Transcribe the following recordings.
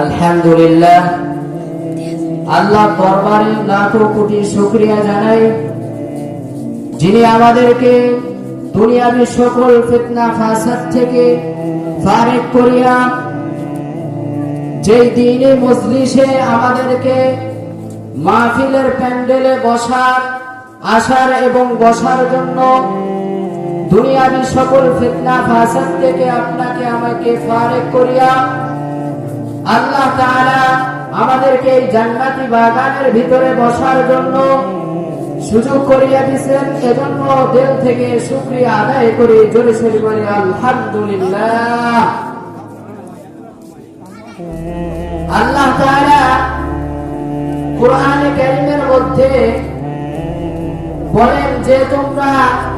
আলহামদুলিল্লাহ। আল্লাহ দরবারে লাখো কোটি শুকরিয়া জানাই। যিনি আমাদেরকে দুনিয়াবি সকল ফিতনা ফাসাদ থেকে ফারেক করিয়া যেই দিনে মজলিসে আমাদেরকে মাহফিলের প্যান্ডেলে বসার, আসার এবং বসার জন্য দুনিয়াবি সকল ফিতনা ফাসাদ থেকে আপনাকে আমাকে ফারেক করিয়া আল্লাহ তাআলা আমাদেরকে এই জান্নাতি বাগানের ভিতরে বসার জন্য সুযোগ করিয়া দিয়েছেন। এজন্য দিল থেকে শুকরিয়া আদায় করি জোরে সরি বলি, আলহামদুলিল্লাহ। আল্লাহ তাআলা কোরআনে কারীমের মধ্যে বলেন যে তোমরা,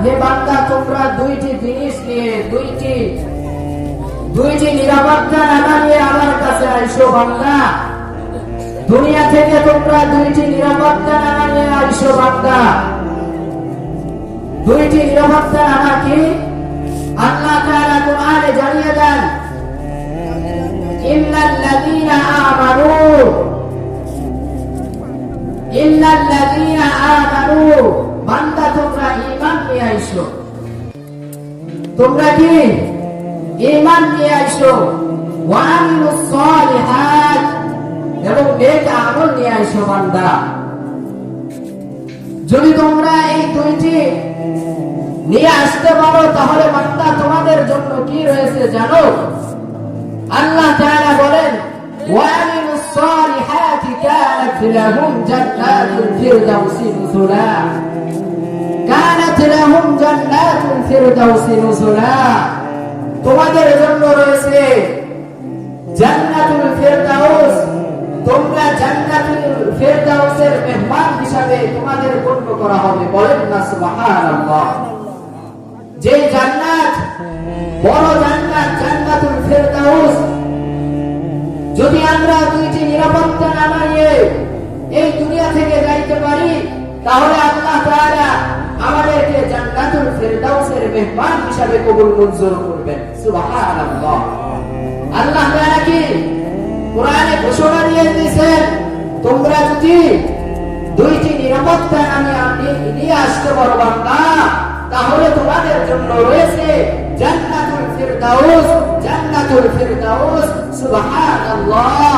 হে বান্দা, তোমরা দুইটি জিনিস নিয়ে, দুইটি দুইটি নিরাপত্তা নামা নিয়ে আমার কাছে আইসো বান্দা। দুনিয়া থেকে তোমরা দুইটি নিরাপত্তা নামা নিয়ে আইসো বান্দা। দুইটি নিরাপত্তা নামা কি? আল্লাহ তাআলা কোরআনে জানিয়ে দেন, ইন্নাল্লাযীনা আমানু। ইন্নাল্লাযীনা আমানু। বান্দা, তোমরা ঈমান নিয়ে আইসো। তোমরা কি? ঈমান নিয়ে আইসো। ওয়া আমিলুস সালিহাত। এবং নেক আমল নিয়ে আইসো বান্দা। যদি তোমরা এই দুইটি নিয়ে আসতে পারো, তাহলে বান্দা, তোমাদের জন্য কি রয়েছে জানো? আল্লাহ তাআলা বলেন ওয়া আমিলুস সালিহাতি কানাত লাহুম জান্নাতুল ফিরদাউসি নুজুলা কানাত লাহুম জান্নাতুল ফিরদাউসি নুজুলা তোমাদের জন্য রয়েছে জান্নাতুল ফিরদাউস। তোমরা জান্নাতুল ফিরদাউসের মেহমান হিসাবে তোমাদের গণ্য করা হবে। বলেন না, সুবহানাল্লাহ। যে জান্নাত, বড় জান্নাত, জান্নাতুল ফিরদাউস। যদি আমরা দুইটি নিরাপত্তা না মানিয়ে এই দুনিয়া থেকে যাইতে পারি, তাহলে আল্লাহ তাআলা আমাদেরকে জান্নাতুল ফিরদাউসের মেহমান হিসাবে কবুল মঞ্জুর করবেন। সুবহানাল্লাহ। আল্লাহ তাআলা কি কোরআনে ঘোষণা দিয়ে দিয়েছেন, তোমরা যদি দুইটি নিরাপত্তা আমি আপনি নিয়ে আসতে পারো বান্দা তাহলে তোমাদের জন্য রয়েছে জান্নাতুল ফিরদাউস জান্নাতুল ফিরদাউস, সুবহানাল্লাহ।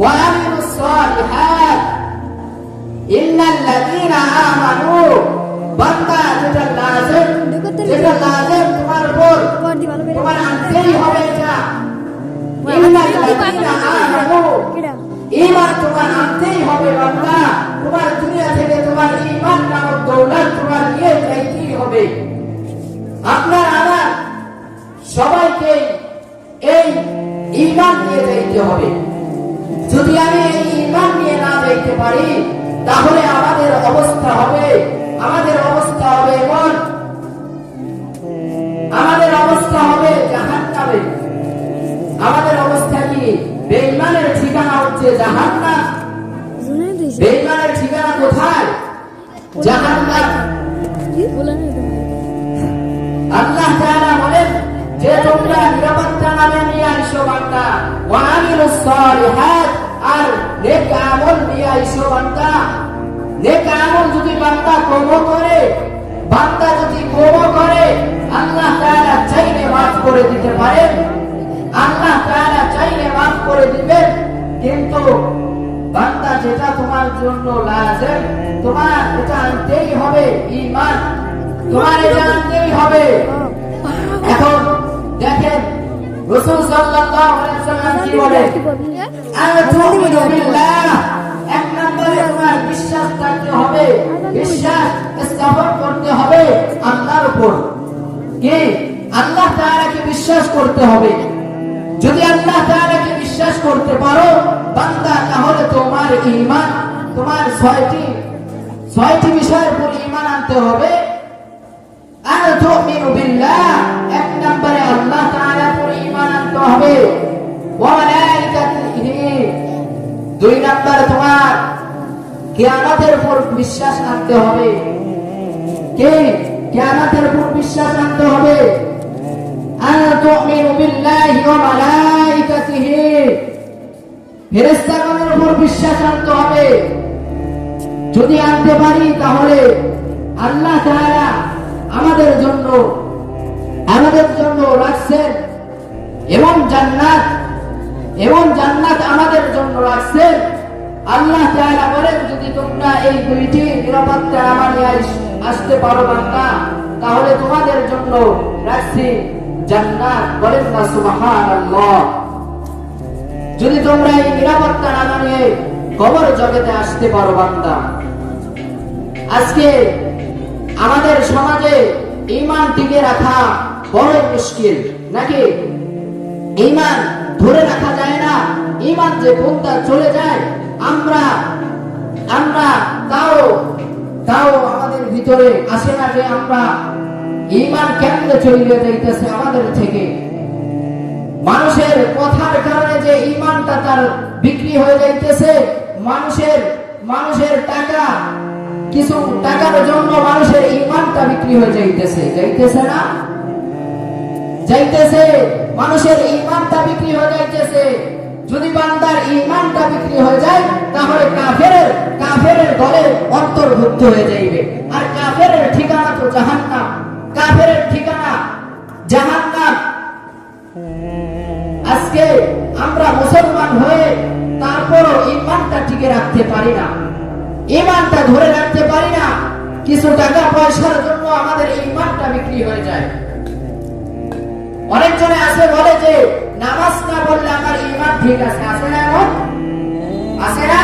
ওয়া আমিলুস সালিহাত ইন্নাল্লাযীনা আমানু বান্দা যেটা লাজিম যেটা লাজিম তোমার উপর তোমার আনতেই হবে এটা। ইমান তোমার আনতেই হবে বান্দা তোমার দুনিয়া থেকে তোমার ইমান নামক দৌলত তোমার নিয়ে যাইতেই হবে। আপনার আমার সবাইকে এই ইমান নিয়ে যাইতে হবে। যদি আমি এই ইমান নিয়ে না যাইতে পারি তাহলে আমাদের অবস্থা হবে আমাদের অবস্থা হবে এমন আমাদের অবস্থা হবে জাহান্নামে। আমাদের অবস্থা কি? বেঈমানের ঠিকানা হচ্ছে জাহান্নাম। বেঈমানের ঠিকানা কোথায়? জাহান্নাম। আল্লাহ তাআলা বলেন, যে তোমরা নিরাপত্তা নামে নিয়ে আইসো বান্দা ওয়া আমিলুস সালিহাত, আর নেক আমল নিয়ে আইসো বান্দা। নেক আমল যদি বান্দা কম করে বান্দা যদি কম করে আল্লাহ তাআলা চাইলে মাফ করে দিতে পারেন। আল্লাহ তাআলা চাইলে মাফ করে দিবেন। কিন্তু বান্দা যেটা তোমার জন্য লাজেম তোমার এটা আনতেই হবে ঈমান। তোমার এটা আনতেই হবে। এখন দেখেন রাসূল সাল্লাল্লাহু আলাইহি ওয়াসাল্লাম কি বলে আনা বিল্লাহ। নম্বরে বিশ্বাস থাকতে হবে, বিশ্বাস স্থাপন করতে হবে আল্লাহর উপর। কি? আল্লাহ তাআলাকে বিশ্বাস করতে হবে। যদি আল্লাহ তাআলাকে বিশ্বাস করতে পারো, বান্দা, তাহলে তোমার ঈমান তোমার ছয়টি ছয়টি বিষয়ের উপর ঈমান আনতে হবে। আর তুমিনু বিল্লাহ, এক নম্বরে আল্লাহ তাআলার উপর ঈমান আনতে হবে। ওয়া মালাইকাতিহি দুই নম্বরে তোমার কেয়ানাতের উপর বিশ্বাস রাখতে হবে। কে? কেয়ানাতের উপর বিশ্বাস রাখতে হবে। বিশ্বাস আনতে হবে। যদি আনতে পারি তাহলে আল্লাহ আমাদের জন্য আমাদের জন্য রাখছেন এবং জান্নাত এবং জান্নাত আমাদের জন্য রাখছেন। আল্লাহ তাআলা বলেন, যদি তোমরা এই দুইটি নিরাপত্তা আমানে আসতে পারো বান্দা তাহলে তোমাদের জন্য রাখছি জান্নাত। বলেন না, সুবহানাল্লাহ। যদি তোমরা এই নিরাপত্তা না নিয়ে কবর জগতে আসতে পারো, বান্দা। আজকে আমাদের সমাজে ইমান টিকে রাখা বড় মুশকিল, নাকি? ইমান ধরে রাখা যায় না ইমান যে কোনটা চলে যায় আমরা আমরা তাও তাও আমাদের ভিতরে আসে না যে আমরা ইমান কেমনে চলে যাইতেছে আমাদের থেকে। মানুষের কথার কারণে যে ইমানটা তার বিক্রি হয়ে যাইতেছে, মানুষের মানুষের টাকা, কিছু টাকার জন্য মানুষের ইমানটা বিক্রি হয়ে যাইতেছে। যাইতেছে না? যাইতেছে, মানুষের ইমানটা বিক্রি হয়ে যাইতেছে। যদি বান্দার ইমানটা বিক্রি হয়ে যায়, তাহলে কাফের কাফের দলে অন্তর্ভুক্ত হয়ে যাইবে। আর কাফের ঠিকানা তো জাহান্নাম। কাফের ঠিকানা জাহান্নাম। আজকে আমরা মুসলমান হয়ে তারপরও ইমানটা টিকে রাখতে পারি না। ইমানটা ধরে রাখতে পারি না। কিছু টাকা পয়সার জন্য আমাদের ইমানটা বিক্রি হয়ে যায়। অনেকজনে আছে বলে যে, নামাজ না বললে আমার ইমান ঠিক আছে আছে না এমন? আছে না?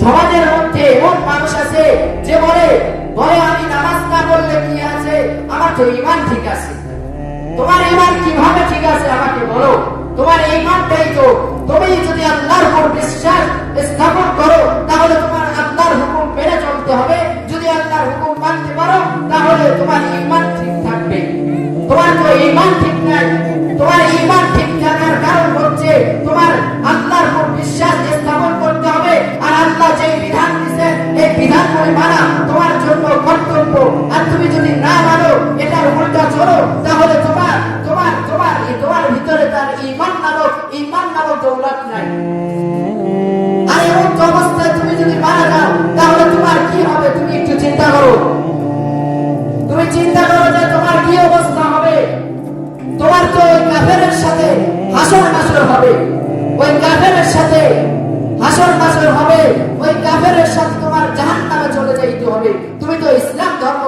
সমাজের মধ্যে এমন মানুষ আছে যে বলে বলে আমি নামাজ না বললে কি আছে? আমার তো ইমান ঠিক আছে। তোমার ইমান কীভাবে ঠিক আছে আমাকে বলো? তোমার ইমানটাই তো, তুমি যদি আল্লাহর উপর বিশ্বাস স্থাপন করো, তাহলে তোমার আল্লাহর হুকুম মেনে চলতে হবে। যদি আল্লাহর হুকুম মানতে পারো, তাহলে তোমার কর্তব্য আর তুমি যদি না মানো, এটার উল্টা চলো। তাহলে তোমার তোমার তোমার তোমার ভিতরে তার ইমান নামক ইমান নামক দৌলত নাই। আর এমন অবস্থায় তুমি যদি মারা যাও, তাহলে তোমার কি হবে? তুমি একটু চিন্তা করো। তুমি চিন্তা করো যে তোমার কি অবস্থা হবে। তোমার তো ওই কাফেরের সাথে হাসর নাসর হবে। ওই কাফেরের সাথে হাসর নাসর হবে। ওই কাফেরের সাথে তুমি তো ইসলাম ধর্ম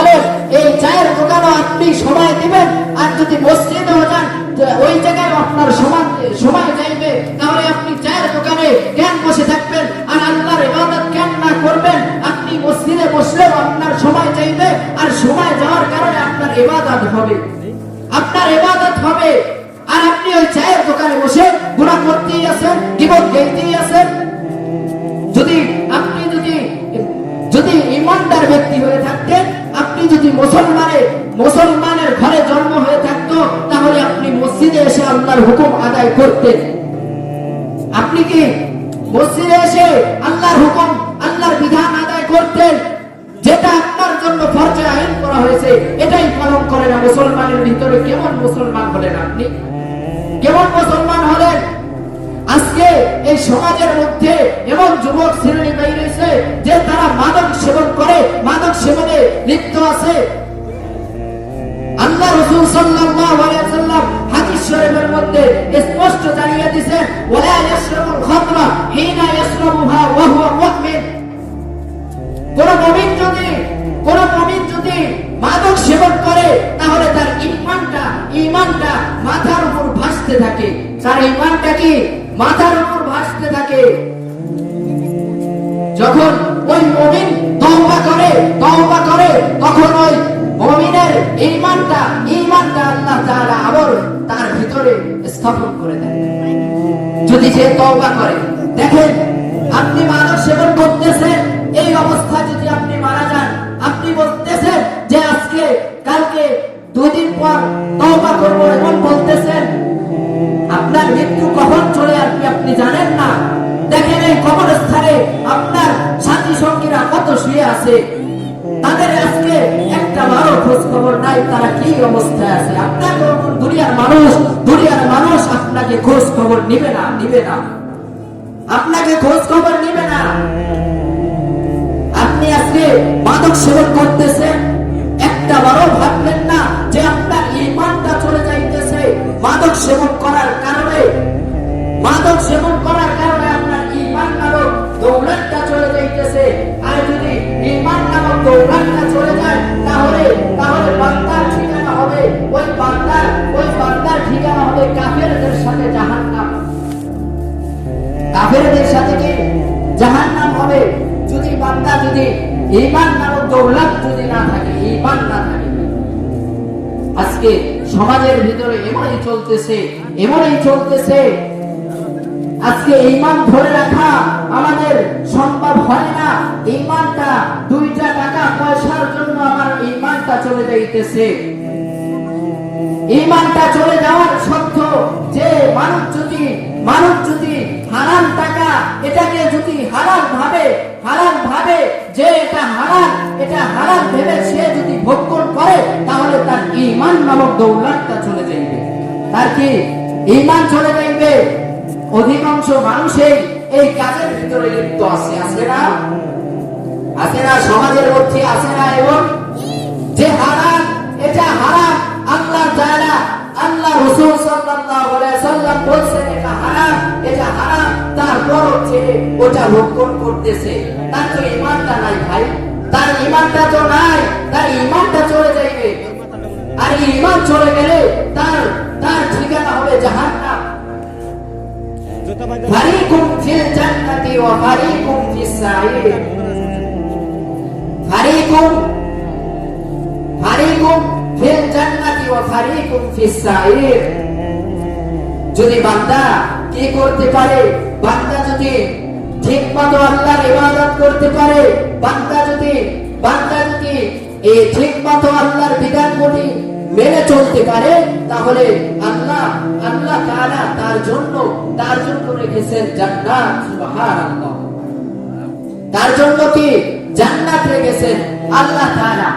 চলেন এই চায়ের দোকানও আপনি সময় দিবেন। আর যদি মসজিদেও যান ওই জায়গায় আপনার সময় সময় যাইবে। তাহলে আপনি চায়ের দোকানে কেন বসে থাকবেন, আর আল্লাহর ইবাদত কেন না করবেন। আপনি মসজিদে বসলেও আপনার সময় চাইবে আর সময় যাওয়ার কারণে আপনার ইবাদত হবে। আপনার ইবাদত হবে। আর আপনি ওই চায়ের দোকানে বসে গুণা করতেই আছেন জীবন গেইতেই আছেন মুসলমানের ঘরে জন্ম হয়ে থাকতো, তাহলে আপনি মসজিদে এসে আল্লাহর হুকুম আদায় করতেন। আপনি কি মসজিদে এসে আল্লাহর হুকুম, আল্লাহর বিধান আদায় করতেন? যেটা আপনার জন্য ফরজে আইন করা হয়েছে, এটাই পালন করে না মুসলমানের ভিতরে কেমন মুসলমান হলেন আপনি? কেমন মুসলমান হলেন? আজকে এই সমাজের মধ্যে এমন যুবক শ্রেণি বেরিয়েছে যে তারা মাদক সেবন করে, মাদক সেবনে লিপ্ত আছে। আল্লাহ রসুল সাল্লাল্লাহু আলাইহি সাল্লাম হাদিস শরীফের মধ্যে স্পষ্ট জানিয়ে দিয়েছেন ওয়ালা ইয়াশরাবুল খামরা হিনা ইয়াশরাবুহা ওয়া হুয়া মুমিন। কোন মুমিন যদি, কোন মুমিন যদি মাদক সেবন করে, তাহলে তার ইমানটা ইমানটা মাথার উপর ভাসতে থাকে। তার ইমানটা কি? মাথার উপর ভাসতে থাকে। যখন ওই মমিন তওবা করে তওবা করে, তখন ওই মমিনের ঈমানটা ঈমানটা আল্লাহ তাআলা আবার তার ভিতরে স্থাপন করে দেন যদি সে তওবা করে, দেখেন, আপনি মানব সেবন করতেছেন, এই অবস্থায় যদি আপনি মারা যান, আপনি বলতেছেন যে আজকে, কালকে দুই দিন পর তওবা করব এমন বলতেছেন, আপনার মৃত্যু কখন চলে আসবে আপনি জানেন না। দেখেন এই কবরস্থানে আপনার সাথী সঙ্গীরা কত শুয়ে আছে। তাদের আপনি আজকে মাদক সেবন করতেছেন একটা বারো ভাবলেন না যে আপনার ইমানটা চলে যাইতেছে। মাদক সেবন করার কারণে, মাদক সেবন করার কারণে আপনার ইমান নামক দৌলতটা ঈমান নামক দৌলত যদি না থাকে ঈমান না থাকে। আজকে সমাজের ভিতরে এমনই চলতেছে এমনই চলতেছে। আজকে ঈমান ধরে রাখা আমাদের সম্ভব হয় না। ঈমানটা দুইটা টাকা পয়সার জন্য আমার ঈমানটা চলে যাইতেছে। ইমানটা চলে যাওয়ার সত্য যে মানুষ যদি মানুষ যদি হারাম টাকা, এটাকে যদি হারাম ভাবে হারাম ভাবে যে এটা হারাম এটা হারাম ভেবে সে যদি ভক্ষণ করে, তাহলে তার ইমান নামক দৌলতটা চলে যাইবে। তার কি? ইমান চলে যাইবে? অধিকাংশ মানুষই এই কাজের ভিতরে লিপ্ত আছে আছে না? আছে না? সমাজের মধ্যে আছে না এবং যে হারাম এটা হারাম, আল্লাহ তাআলা আল্লাহ রাসূল সাল্লাল্লাহু আলাইহি সাল্লাম বলছেন, এটা হারাম এটা হারাম। তারপর সে ওটা ভক্ষণ করতেছে। তার তো ঈমানটা নাই ভাই। তার ঈমানটা তো নাই। তার ঈমানটা চলে যাইবে। আর ঈমান চলে গেলে তার তার ঠিকানা হবে জাহান্নাম। ফারিকুম ফিল জান্নাতি ওয়া ফারিকুম ফিস সাঈর। ফারিকুম ফারিকুম ফিল জান্নাতি ওয়া ফারিকুম ফিস সাঈর যদি বান্দা কি করতে পারে? বান্দা যদি ঠিক মতো আল্লাহর ইবাদত করতে পারে, বান্দা যদি বান্দা যদি এই ঠিক মতো আল্লাহর বিধানগুলি মেনে চলতে পারে, তাহলে আল্লাহ আল্লাহ তাআলা তার জন্য তার জন্য রেখেছেন জান্নাত, সুবহানাল্লাহ। তার জন্য কি জান্নাত রেখেছেন? আল্লাহ তাআলা।